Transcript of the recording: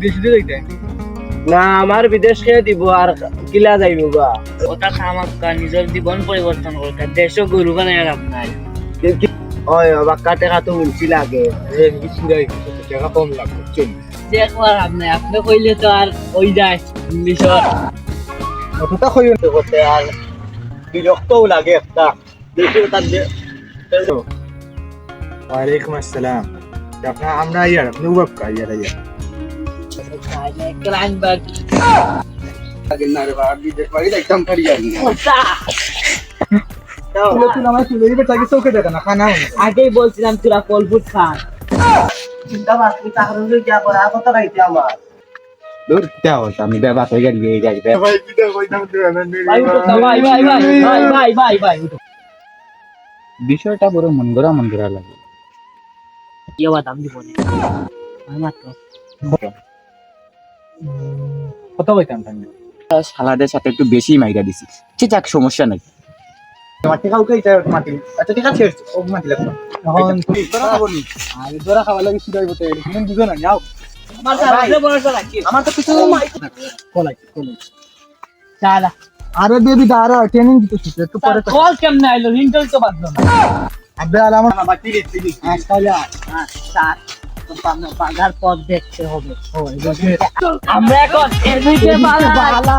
বিদেশিতে যাইতে? না আমার বিদেশ খেয়ে দিব আর কিলা যাইব বা ওটা খামাক্কা নিজের জীবন পরিবর্তন করতে দেশও গরু বানায় লাভ নাই। ওই বাক্কা টাকা তো লাগে। কিছু কম লাগবে চল দেখবার লাভ নাই আপনি কইলে তো আর ওই যায় ইংলিশর অতটা কইও তো করতে আর বিরক্তও লাগে একটা। দেখি তার যে- ওয়ালাইকুম আসসালাম। আপনার আমরা ইয়ার আপনি ইয়ার ইয়ার। আগেই বলছিলাম তোরা কলফুট খান চিন্তা ভাবছি চাকরি হয়ে যা করা কত গাইতে আমার দূর যাও আমি ব্যবহার হয়ে গেলি এই গাড়ি ভাই ভাই ভাই ভাই ভাই ভাই ভাই ভাই বিষয়টা বড় মন গড়া মন গড়া লাগে কি আবার দাম দিব না আমার তো কত সালাদের সাথে একটু বেশি মাইরা দিছি। ঠিক যাক সমস্যা নাই। মাটি কাউকে এটা মাটি? আচ্ছা ঠিক আছে ও মাটি লাগবে। এখন তোরা খাব আরে তোরা খাওয়া লাগে সিধাই বতে তুমি না যাও। আমার কি তো কিছু কলাই কলাই। সারা আরে বেবি দাঁড়া ট্রেনিং দিতেছি একটু পরে কল কেমনে আইলো? রিন্টল তো বাদলো না। আবে আমার বাকি তাহলে হ্যাঁ, স্যার পাগার পথ দেখতে হবে। আমরা এখন এমনিতে বালা।